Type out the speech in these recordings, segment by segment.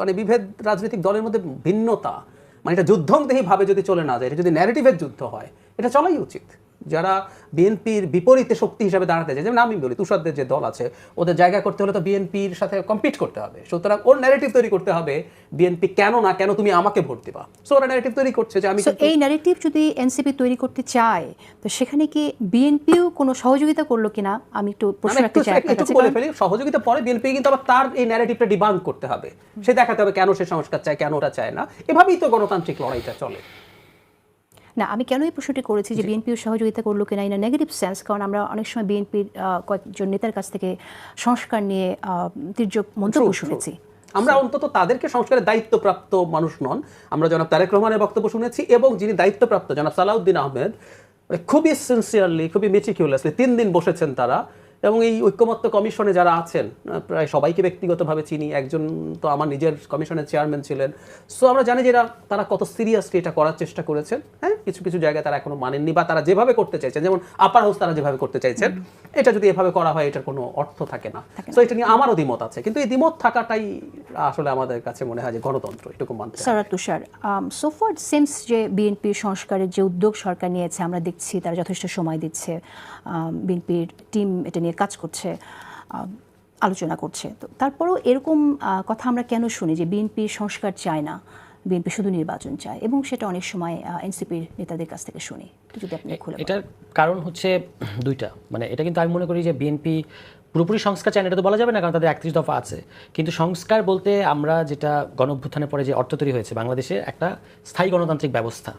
মানে বিভেদ রাজনৈতিক দলের মধ্যে ভিন্নতা মানে এটা যুদ্ধংদেহী ভাবে যদি চলে না যায়, এটা যদি ন্যারেটিভের যুদ্ধ হয়, এটা চলাই উচিত। যারা বিএনপির বিপরীতে শক্তি হিসাবে দাঁড়াতে চায় যেমন আমি বলি তুষারদের যে দল আছে ওদের জায়গা করতে হলে তো বিএনপির সাথে কম্পিট করতে হবে। সুতরাং ওর ন্যারেটিভ তৈরি করতে হবে বিএনপি কেন না কেন তুমি আমাকে ভোট দিবা? সো ওরা ন্যারেটিভ তৈরি করছে যে আমি এই ন্যারেটিভ যদি এনসিপি তৈরি করতে চায় তো সেখানে কি বিএনপিও কোনো সহযোগিতা করল কিনা? আমি একটু প্রশ্ন রাখতে চাই একটু বলে ফেলি সহযোগিতা পরে বিএনপি কিন্তু আবার তার এই ন্যারেটিভটা ডিবাঙ্ক করতে হবে। সে দেখাতে হবে কেন সে সংস্কার চায় কেন ওটা চায় না। এভাবেই তো গণতান্ত্রিক লড়াইটা চলে। না আমি কেন এই প্রশ্নটি করেছি যে বিএনপিও সহযোগিতা করল কিনা ইন নেগেটিভ সেন্স কারণ আমরা অনেক সময় বিএনপির কয়েকজন নেতার কাছ থেকে সংস্কার নিয়ে তির্যক মন্তব্য. শুনেছি। আমরা অন্তত তাদেরকে সংস্কারের দায়িত্বপ্রাপ্ত মানুষ নন। আমরা জনাব তারেক রহমানের বক্তব্য শুনেছি এবং যিনি দায়িত্বপ্রাপ্ত জনাব সালাউদ্দিন আহমেদ মানে খুবই সিনসিয়ারলি খুবই মেচিকিউলাসলি তিন দিন বসেছেন তারা। এবং এই ঐক্যমত্য কমিশনে যারা আছেন প্রায় সবাইকে ব্যক্তিগতভাবে চিনি একজন তো আমার নিজের কমিশনের চেয়ারম্যান ছিলেন। সো আমরা জানি যে তারা কত সিরিয়াসলি এটা করার চেষ্টা করেছেন হ্যাঁ? কিছু কিছু জায়গায় তারা এখনও মানেননি বা তারা যেভাবে করতে চাইছেন যেমন আপার হাউস তারা যেভাবে করতে চাইছেন এটা যদি এভাবে করা হয় এটার কোনো অর্থ থাকে না। সো এটা নিয়ে আমারও দ্বিমত আছে। কিন্তু এই দ্বিমত থাকাটাই আসলে আমাদের কাছে মনে হয় যে গণতন্ত্র এটুকু মানতে। সারা তুষার সোফার সেমস যে বিএনপি সংস্কারের যে উদ্যোগ সরকার নিয়েছে আমরা দেখছি তারা যথেষ্ট সময় দিচ্ছে। বিএনপির টিম এটা নিয়ে কাজ করছে আলোচনা করছে। তো তারপরেও এরকম কথা আমরা কেন শুনি যে বিএনপি সংস্কার চায় না বিএনপি শুধু নির্বাচন চায় এবং সেটা অনেক সময় এনসিপির নেতাদের কাছ থেকে শুনি। যদি আপনি খুলে এটার কারণ হচ্ছে দুইটা। মানে এটা কিন্তু আমি মনে করি যে বিএনপি পুরোপুরি সংস্কার চায় না এটা তো বলা যাবে না কারণ তাদের একত্রিশ দফা আছে। কিন্তু সংস্কার বলতে আমরা যেটা গণ অভ্যুত্থানের পরে যে অর্থ তৈরি হয়েছে বাংলাদেশে একটা স্থায়ী গণতান্ত্রিক ব্যবস্থা।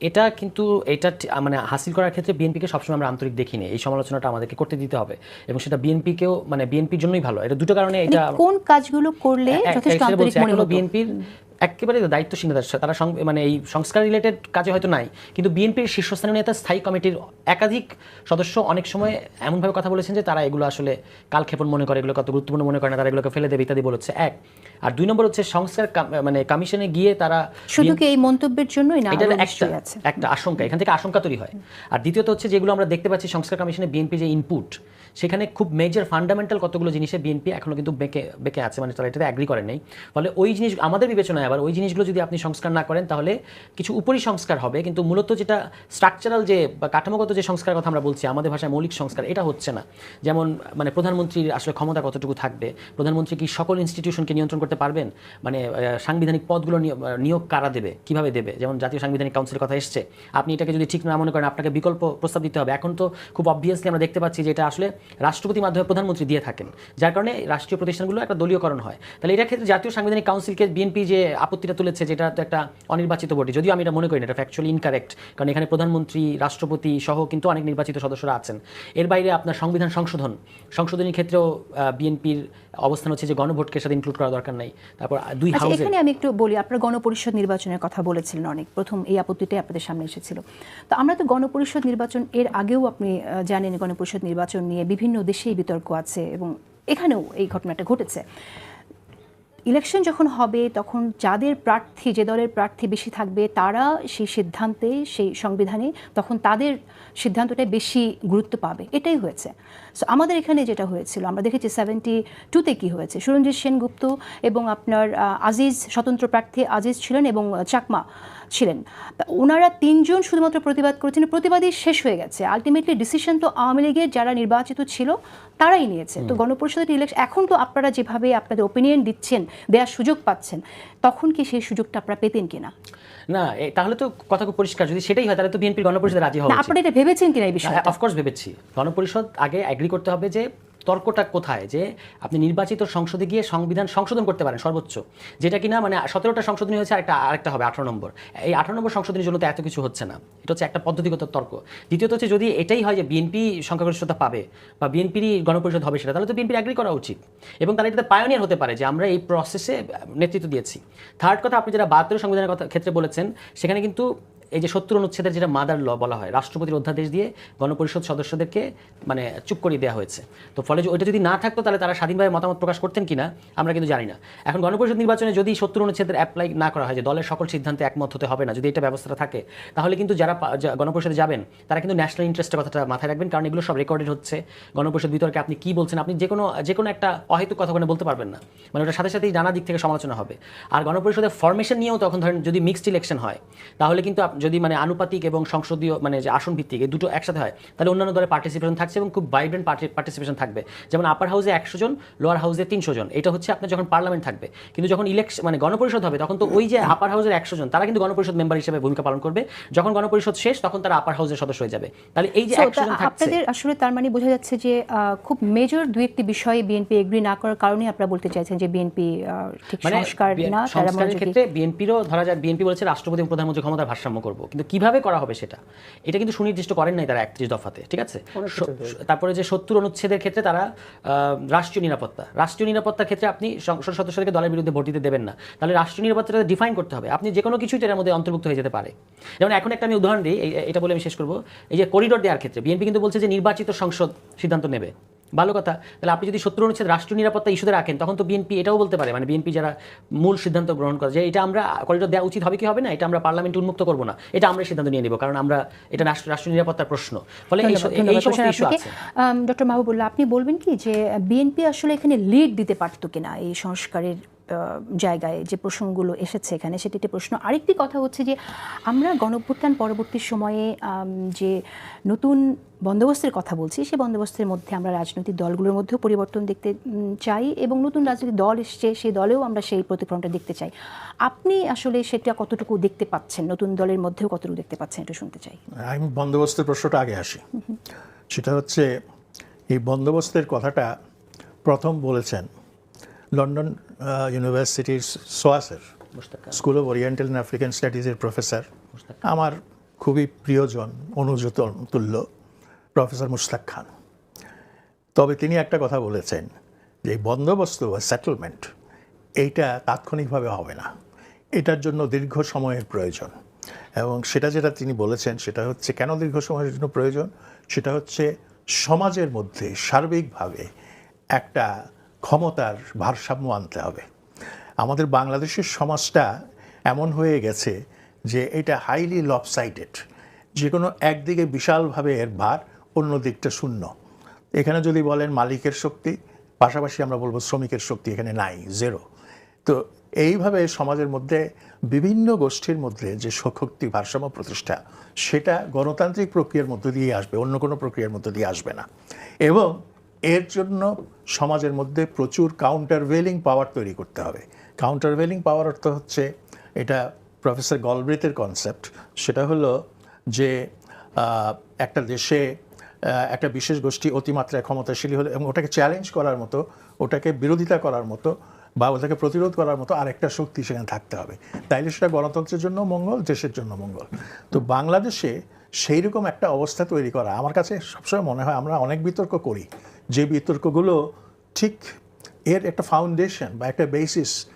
এটা কিন্তু এটা মানে হাসিল করার ক্ষেত্রে বিএনপিকে সবসময় আমরা আন্তরিক দেখিনি। এই সমালোচনাটা আমাদেরকে করতে দিতে হবে। এবং সেটা বিএনপিকেও মানে বিএনপির জন্যই ভালো। এটা দুটো কারণে এটা মানে কোন কাজগুলো করলে যথেষ্ট আন্তরিক মনে হলো বিএনপির একেবারে দায়িত্বশীলতা তারা মানে এই সংস্কার রিলেটেড কাজে হয়তো নাই। কিন্তু বিএনপির শীর্ষস্থানীয় নেতা স্থায়ী কমিটির একাধিক সদস্য অনেক সময় এমনভাবে কথা বলেছেন যে তারা এগুলো আসলে কালক্ষেপণ মনে করে এগুলো কত গুরুত্বপূর্ণ মনে করে না তারা এগুলোকে ফেলে দেবে ইত্যাদি বলেছে। এক। আর দুই নম্বর হচ্ছে সংস্কার মানে কমিশনে গিয়ে তারা শুধু কি এই মন্তব্যের জন্যই না এটা একটা একটা আশঙ্কা এখান থেকে আশঙ্কা তৈরি হয়। আর দ্বিতীয়ত হচ্ছে যেগুলো আমরা দেখতে পাচ্ছি সংস্কার কমিশনে বিএনপি যে ইনপুট সেখানে খুব মেজর ফান্ডামেন্টাল কতগুলো জিনিসে বিএনপি এখনও কিন্তু বেঁকে বেঁকে আছে মানে তারা এটাতে অ্যাগ্রি করেন নাই। ফলে ওই জিনিস, আমাদের বিবেচনায় আবার ওই জিনিসগুলো যদি আপনি সংস্কার না করেন, তাহলে কিছু উপরি সংস্কার হবে। কিন্তু মূলত যেটা স্ট্রাকচারাল যে বা কাঠামোগত যে সংস্কার কথা আমরা বলছি, আমাদের ভাষায় মৌলিক সংস্কার, এটা হচ্ছে না। যেমন মানে প্রধানমন্ত্রীর আসলে ক্ষমতা কতটুকু থাকবে? প্রধানমন্ত্রী কি সকল ইনস্টিটিউশনকে নিয়ন্ত্রণ করতে পারবেন? মানে সাংবিধানিক পদগুলো নিয়োগ কারা দেবে? কীভাবে দেবে? যেমন জাতীয় সাংবিধানিক কাউন্সিলের কথা এসছে। আপনি এটাকে যদি ঠিক না মনে করেন, আপনাকে বিকল্প প্রস্তাব দিতে হবে। এখন তো খুব অবভিয়াসলি আমরা দেখতে পাচ্ছি যে এটা আসলে রাষ্ট্রপতির মাধ্যমে প্রধানমন্ত্রী দিয়ে থাকেন। যার কারণে রাষ্ট্রীয় প্রতিষ্ঠানগুলো একটা দলীয়করণ হয়। তাহলে এটার ক্ষেত্রে জাতীয় সাংবিধানিক কাউন্সিলকে বিএনপি যে আপত্তিটা তুলেছে যেটা তো একটা অনির্বাচিত বডি যদিও আমি এটা মনে করি না এটা ফ্যাকচুয়ালি ইনকারেক্ট কারণ এখানে প্রধানমন্ত্রী রাষ্ট্রপতি সহ কিন্তু অনেক নির্বাচিত সদস্যরা আছেন। এর বাইরে আপনার সংবিধান সংশোধন। সংশোধনীর ক্ষেত্রেও বিএনপির অবস্থান হচ্ছে যে গণভোটকে সাথে ইনক্লুড করা দরকার নাই। তারপর দুই আচ্ছা হাউসে এখানে আমি একটু বলি আপনার গণপরিষদ নির্বাচনের কথা বলেছিলেন অনেক। প্রথম এই আপত্তিটাই আপনাদের সামনে এসেছিল। তো আমরা তো গণপরিষদ নির্বাচন এর আগেও আপনি জানেন গণপরিষদ নির্বাচন নিয়ে বিভিন্ন দেশেই বিতর্ক আছে এবং এখানেও এই ঘটনাটা ঘটেছে। ইলেকশন যখন হবে, তখন যাদের প্রার্থী, যে দলের প্রার্থী বেশি থাকবে, তারা সেই সিদ্ধান্তে, সেই সংবিধানে তখন তাদের সিদ্ধান্তটাই বেশি গুরুত্ব পাবে। এটাই হয়েছে। সো আমাদের এখানে যেটা হয়েছিল, আমরা দেখেছি সেভেন্টি টুতে কী হয়েছে? সুরঞ্জিত সেনগুপ্ত এবং আপনার আজিজ, স্বতন্ত্র প্রার্থী আজিজ ছিলেন এবং চাকমা ছিলেন। ওনারা তিনজন শুধুমাত্র প্রতিবাদ করেছেন প্রতিবাদই শেষ হয়ে গেছে। আলটিমেটলি ডিসিশন তো আওয়ামী লীগের যারা নির্বাচিত ছিল তারাই নিয়েছে। তো গণপরিষদের ইলেকশন এখন তো আপনারা যেভাবে আপনাদের ওপিনিয়ন দিচ্ছেন দেওয়ার সুযোগ পাচ্ছেন তখন কি সেই সুযোগটা আপনারা পেতেন কিনা? না তাহলে তো কথা খুব পরিষ্কার। যদি সেটাই হয় তাহলে তো বিএনপির গণপরিষদে রাজি হবে। আপনারা এটা ভেবেছেন কিনা এই বিষয়ে অফকোর্স ভেবেছি। গণপরিষদ আগে অ্যাগ্রি করতে হবে যে তর্কটা কোথায়? যে আপনি নির্বাচিত সংসদে গিয়ে সংবিধান সংশোধন করতে পারেন সর্বোচ্চ। যেটা কিনা মানে সতেরোটা সংশোধনী হয়েছে, আরেকটা আরেকটা হবে, আঠারো নম্বর। এই আঠারো নম্বর সংশোধনীর জন্য তো এত কিছু হচ্ছে না। এটা হচ্ছে একটা পদ্ধতিগত তর্ক। দ্বিতীয়ত হচ্ছে যদি এটাই হয় যে বিএনপি সংখ্যাগরিষ্ঠতা পাবে বা বিএনপিরই গণপরিষদ হবে সেটা, তাহলে তো বিএনপির অ্যাগ্রি করা উচিত। এবং তারা এটাতে পায়োনিয়ার হতে পারে যে আমরা এই প্রসেসে নেতৃত্ব দিয়েছি। থার্ড কথা, আপনি যারা বাহাত্তর সংবিধানের কথা, ক্ষেত্রে বলেছেন, সেখানে কিন্তু এই যে সত্তর অনুচ্ছেদের যেটা মাদার ল বলা হয়, রাষ্ট্রপতির অধ্যাদেশ দিয়ে গণপরিষদ সদস্যদেরকে মানে চুপ করিয়ে দেওয়া হয়েছে। তো ফলে ওইটা যদি না থাকতো তাহলে তারা স্বাধীনভাবে মতামত প্রকাশ করতেন কিনা, আমরা কিন্তু জানি না। এখন গণপরিষদ নির্বাচনে যদি সত্তর অনুচ্ছেদের অ্যাপ্লাই না করা হয়, যে দলের সকল সিদ্ধান্তে একমত হতে হবে না, যদি এটা ব্যবস্থাটা থাকে, তাহলে কিন্তু যারা গণপরিষদে যাবেন, তারা কিন্তু ন্যাশনাল ইন্টারেস্টের কথাটা মাথায় রাখবেন, কারণ এগুলো সব রেকর্ডেড হচ্ছে। গণপরিষদ বিতর্কে আপনি কি বলছেন, আপনি যে কোনো যে কোনো একটা অহেতুক কথা ওখানে বলতে পারবেন না। মানে ওটার সাথে সাথেই নানা দিক থেকে সমালোচনা হবে। আর গণপরিষদের ফরমেশন নিয়েও তখন ধরেন যদি মিক্সড ইলেকশন হয়, তাহলে কিন্তু যদি মানে আনুপাতিক এবং সংসদীয় মানে যে আসন ভিত্তিক এই দুটো একসাথে হয় তাহলে অন্যান্য দলের পার্টিসিপেশন থাকছে এবং খুব ভাইব্রেন্ট পার্টিসিপেশন থাকবে। যেমন আপার হাউসে একশো জন লোয়ার হাউসে তিনশো জন। এটা হচ্ছে আপনার যখন পার্লামেন্ট থাকবে। কিন্তু যখন ইলেকশন মানে গণপরিষদ হবে তখন তো ওই যে আপার হাউসের একশো জন তারা কিন্তু গণপরিষদ মেম্বার হিসেবে ভূমিকা পালন করবে। যখন গণপরিষদ শেষ তখন তারা আপার হাউসের সদস্য হয়ে যাবে। তাহলে এই যে একশো জন থাকছে। আপনাদের আসলে তার মানে বোঝা যাচ্ছে যে খুব মেজর দু একটি বিষয়ে বিএনপি এগ্রি না করার কারণে আপনারা বলতে চাইছেন যে বিএনপি ঠিক মানে সংস্কার না তারা সংস্কারের ক্ষেত্রে বিএনপিরও ধরা যাক বিএনপি বলেছে রাষ্ট্রপতি এবং প্রধানমন্ত্রী ক্ষমতার ভারসাম্য করব। কিন্তু কীভাবে করা হবে সেটা? এটা কিন্তু সুনির্দিষ্ট করেন নাই তারা একত্রিশ দফাতে ঠিক আছে? তারপরে যে সত্তর অনুচ্ছেদের ক্ষেত্রে তারা রাষ্ট্রীয় নিরাপত্তা। রাষ্ট্রীয় নিরাপত্তার ক্ষেত্রে আপনি সংসদ সদস্যদেরকে দলের বিরুদ্ধে ভোট দিতে দেবেন না। তাহলে রাষ্ট্রীয় নিরাপত্তাটা ডিফাইন করতে হবে। আপনি যে কোনো কিছুই এর মধ্যে অন্তর্ভুক্ত হয়ে যেতে পারে। যেমন এখন একটা আমি উদাহরণ দিই এটা বলে আমি শেষ করব। এই যে করিডোর দেওয়ার ক্ষেত্রে বিএনপি কিন্তু বলছে যে নির্বাচিত সংসদ সিদ্ধান্ত নেবে। ভালো কথা। তাহলে আপনি যদি সত্তর অনুচ্ছেদ রাষ্ট্রীয় নিরাপত্তা ইস্যুতে রাখেন তখন তো বিএনপি এটাও বলতে পারে। মানে বিএনপি যারা মূল সিদ্ধান্ত গ্রহণ করে যে এটা আমরা করিডোর দেওয়া উচিত হবে কি হবে না এটা আমরা পার্লামেন্ট উন্মুক্ত করব না। এটা আমরা সিদ্ধান্ত নিয়ে নেব কারণ আমরা এটা রাষ্ট্র- রাষ্ট্রীয় নিরাপত্তার প্রশ্ন। ফলে এই সমস্ত ইস্যু আছে। ডক্টর মাহবুবুল্লাহ আপনি বলবেন কি যে বিএনপি আসলে এখানে লিড দিতে পারতো কিনা এই সংস্কারের জায়গায় যে প্রসঙ্গগুলো এসেছে এখানে সেটি একটি প্রশ্ন। আরেকটি কথা হচ্ছে যে আমরা গণভ্যুত্থান পরবর্তী সময়ে যে নতুন বন্দোবস্তের কথা বলছি সেই বন্দোবস্তের মধ্যে আমরা রাজনৈতিক দলগুলোর মধ্যেও পরিবর্তন দেখতে চাই এবং নতুন রাজনৈতিক দল এসছে সেই দলেও আমরা সেই প্রতিফলনটা দেখতে চাই। আপনি আসলে সেটা কতটুকু দেখতে পাচ্ছেন? নতুন দলের মধ্যেও কতটুকু দেখতে পাচ্ছেন? এটা শুনতে চাই। আমি বন্দোবস্তের প্রশ্নটা আগে আসি। সেটা হচ্ছে এই বন্দোবস্তের কথাটা প্রথম বলেছেন লন্ডন ইউনিভার্সিটির সোয়াসের। School of Oriental and African স্টাডিজের professor আমার খুবই প্রিয়জন অনুযত তুল্য প্রফেসর মুশতাক খান। তবে তিনি একটা কথা বলেছেন যে বন্দোবস্ত বা সেটেলমেন্ট এইটা তাৎক্ষণিকভাবে হবে না। এটার জন্য দীর্ঘ সময়ের প্রয়োজন। এবং সেটা যেটা তিনি বলেছেন সেটা হচ্ছে কেন দীর্ঘ সময়ের জন্য প্রয়োজন? সেটা হচ্ছে সমাজের মধ্যে সার্বিকভাবে একটা ক্ষমতার ভারসাম্য আনতে হবে। আমাদের বাংলাদেশের সমাজটা এমন হয়ে গেছে যে এটা হাইলি লপসাইডেড যে কোনো একদিকে বিশালভাবে এর ভার, অন্য দিকটা শূন্য। এখানে যদি বলেন মালিকের শক্তি, পাশাপাশি আমরা বলব শ্রমিকের শক্তি এখানে নাই জেরো তো এইভাবে সমাজের মধ্যে বিভিন্ন গোষ্ঠীর মধ্যে যে শক্তি ভারসাম্য প্রতিষ্ঠা, সেটা গণতান্ত্রিক প্রক্রিয়ার মধ্য দিয়ে আসবে, অন্য কোনো প্রক্রিয়ার মধ্য দিয়ে আসবে না। এবং এর জন্য সমাজের মধ্যে প্রচুর কাউন্টার ওয়েলিং পাওয়ার তৈরি করতে হবে। কাউন্টার ওয়েলিং পাওয়ার অর্থ হচ্ছে, এটা প্রফেসর গলব্রেথের কনসেপ্ট সেটা হলো যে একটা দেশে একটা বিশেষ গোষ্ঠী অতিমাত্রায় ক্ষমতাশীল হলে এবং ওটাকে চ্যালেঞ্জ করার মতো, ওটাকে বিরোধিতা করার মতো বা ওটাকে প্রতিরোধ করার মতো আরেকটা শক্তি সেখানে থাকতে হবে। তাইলে সেটা গণতন্ত্রের জন্য মঙ্গল, দেশের জন্য মঙ্গল। তো বাংলাদেশে সেই রকম একটা অবস্থা তৈরি করা। আমার কাছে সবসময় মনে হয় আমরা অনেক বিতর্ক করি। যে বিতর্কগুলো ঠিক এর একটা ফাউন্ডেশন বা একটা বেসিস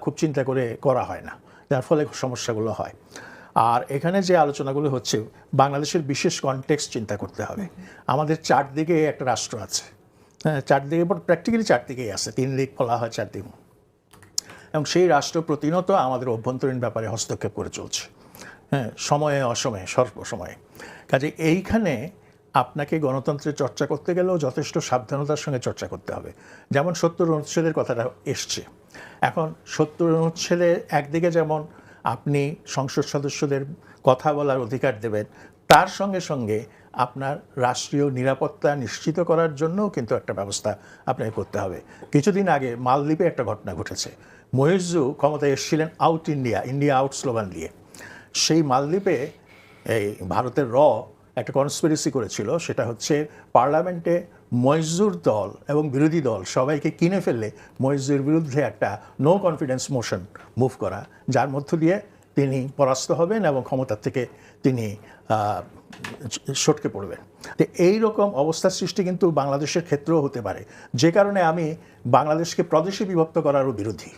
খুব চিন্তা করে করা হয় না। যার ফলে সমস্যাগুলো হয়। আর এখানে যে আলোচনাগুলো হচ্ছে, বাংলাদেশের বিশেষ কনটেক্সট চিন্তা করতে হবে। আমাদের চারদিকে একটা রাষ্ট্র আছে। হ্যাঁ চারদিকে প্র্যাকটিক্যালি চারদিকেই আছে। তিন দিক বলা হয়, চারদিক এবং সেই রাষ্ট্র প্রতিনত আমাদের অভ্যন্তরীণ ব্যাপারে হস্তক্ষেপ করে চলছে। হ্যাঁ সময়ে অসময়ে, সর্বসময়ে। কাজে এইখানে আপনাকে গণতন্ত্রের চর্চা করতে গেলেও যথেষ্ট সাবধানতার সঙ্গে চর্চা করতে হবে। যেমন সত্তর অনুচ্ছেদের কথাটা এসছে। এখন সত্তর অনুচ্ছেদে একদিকে যেমন আপনি সংসদ সদস্যদের কথা বলার অধিকার দেবেন, তার সঙ্গে সঙ্গে আপনার রাষ্ট্রীয় নিরাপত্তা নিশ্চিত করার জন্যও কিন্তু একটা ব্যবস্থা আপনাকে করতে হবে। কিছুদিন আগে মালদ্বীপে একটা ঘটনা ঘটেছে। মহিজু ক্ষমতায় এসেছিলেন out India India out slogan দিয়ে। সেই মালদ্বীপে এই ভারতের র একটা কনস্পিরেসি করেছিল, সেটা হচ্ছে পার্লামেন্টে মইজুর দল এবং বিরোধী দল সবাইকে কিনে ফেললে মইজুর বিরুদ্ধে একটা নো কনফিডেন্স মোশন মুভ করা, যার মধ্য দিয়ে তিনি পরাস্ত হবেন এবং ক্ষমতার থেকে তিনি সটকে পড়বেন। তো এই রকম অবস্থার সৃষ্টি কিন্তু বাংলাদেশের ক্ষেত্রেও হতে পারে। যে কারণে আমি বাংলাদেশকে প্রদেশে বিভক্ত করারও বিরোধী।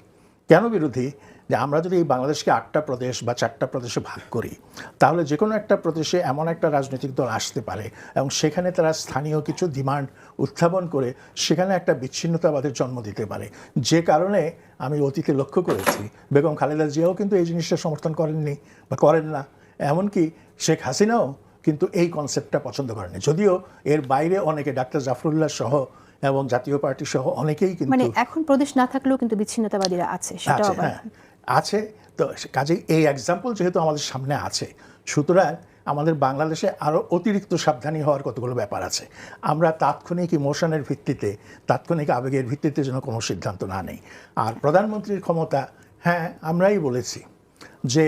কেন বিরোধী? যে আমরা যদি এই বাংলাদেশকে আটটা প্রদেশ বা চারটা প্রদেশে ভাগ করি, তাহলে যে কোনো একটা প্রদেশে এমন একটা রাজনৈতিক দল আসতে পারে এবং সেখানে তারা স্থানীয় কিছু ডিমান্ড উত্থাপন করে সেখানে একটা বিচ্ছিন্নতাবাদের জন্ম দিতে পারে। যে কারণে আমি অতীতে লক্ষ্য করেছি, বেগম খালেদা জিয়াও কিন্তু এই জিনিসটা সমর্থন করেননি বা করেন না। এমনকি শেখ হাসিনাও কিন্তু এই কনসেপ্টটা পছন্দ করেনি যদিও এর বাইরে অনেকে ডাক্তার জাফরুল্লাহ সহ এবং জাতীয় পার্টি সহ অনেকেই কিন্তু মানে এখন প্রদেশ না থাকলেও কিন্তু বিচ্ছিন্নতাবাদীরা আছে আছে হ্যাঁ। আছে তো কাজে এই এক্সাম্পল যেহেতু আমাদের সামনে আছে সুতরাং আমাদের বাংলাদেশে আরও অতিরিক্ত সাবধানী হওয়ার কতগুলো ব্যাপার আছে। আমরা তাৎক্ষণিক ইমোশনের ভিত্তিতে তাৎক্ষণিক আবেগের ভিত্তিতে যেন কোনো সিদ্ধান্ত না নেই। আর প্রধানমন্ত্রীর ক্ষমতা হ্যাঁ আমরাই বলেছি যে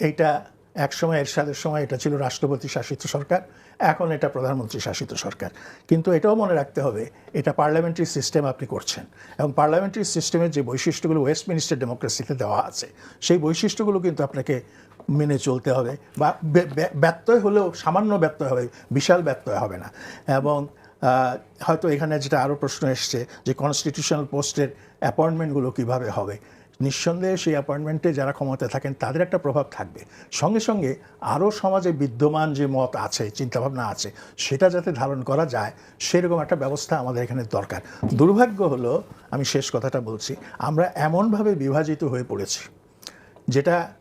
এইটা একসময় এরশাদের সময় এটা ছিল রাষ্ট্রপতি শাসিত সরকার এখন এটা প্রধানমন্ত্রী শাসিত সরকার। কিন্তু এটাও মনে রাখতে হবে, এটা পার্লামেন্টারি সিস্টেম আপনি করছেন। এবং পার্লামেন্টারি সিস্টেমের যে বৈশিষ্ট্যগুলো ওয়েস্ট ওয়েস্টমিনিস্টার ডেমোক্রেসিতে দেওয়া আছে, সেই বৈশিষ্ট্যগুলো কিন্তু আপনাকে মেনে চলতে হবে বে- ব্যত্যয় হলেও সামান্য ব্যত্যয় হবে, বিশাল ব্যত্যয় হবে না। এবং হয়তো এখানে যেটা আরও প্রশ্ন এসছে যে কনস্টিটিউশনাল পোস্টের অ্যাপয়েন্টমেন্টগুলো কীভাবে হবে? নিঃসন্দেহে সেই অ্যাপয়েন্টমেন্টে যারা ক্ষমতায় থাকেন, তাদের একটা প্রভাব থাকবে। সঙ্গে সঙ্গে আরও সমাজে বিদ্যমান যে মত আছে, চিন্তাভাবনা আছে, সেটা যাতে ধারণ করা যায়, সেরকম একটা ব্যবস্থা আমাদের এখানে দরকার। দুর্ভাগ্য হলো, আমি শেষ কথাটা বলছি, আমরা এমনভাবে বিভাজিত হয়ে পড়েছি, যেটা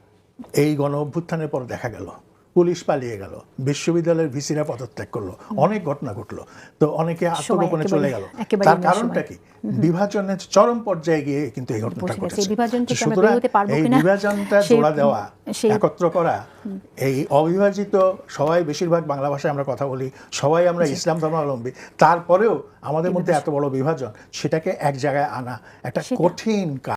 এই গণ অভ্যুত্থানের পর দেখা গেল। পুলিশ পালিয়ে গেল। বিশ্ববিদ্যালয়ের ভিসিরা পদত্যাগ করল। অনেক ঘটনা ঘটলো। তো অনেকে আত্মগোপনে চলে গেল। তার কারণটা কি? বিভাজনের চরম পর্যায়ে গিয়ে কিন্তু এই ঘটনাটা ঘটেছে। সুতরাং এই বিভাজনটা জোড়া দেওয়া একত্র করা এই অবিভাজিত সবাই বেশিরভাগ বাংলা ভাষায় আমরা কথা বলি সবাই আমরা ইসলাম ধর্মাবলম্বী তারপরেও আমাদের মধ্যে এত বড় বিভাজন সেটাকে এক জায়গায় আনা একটা কঠিন কাজ।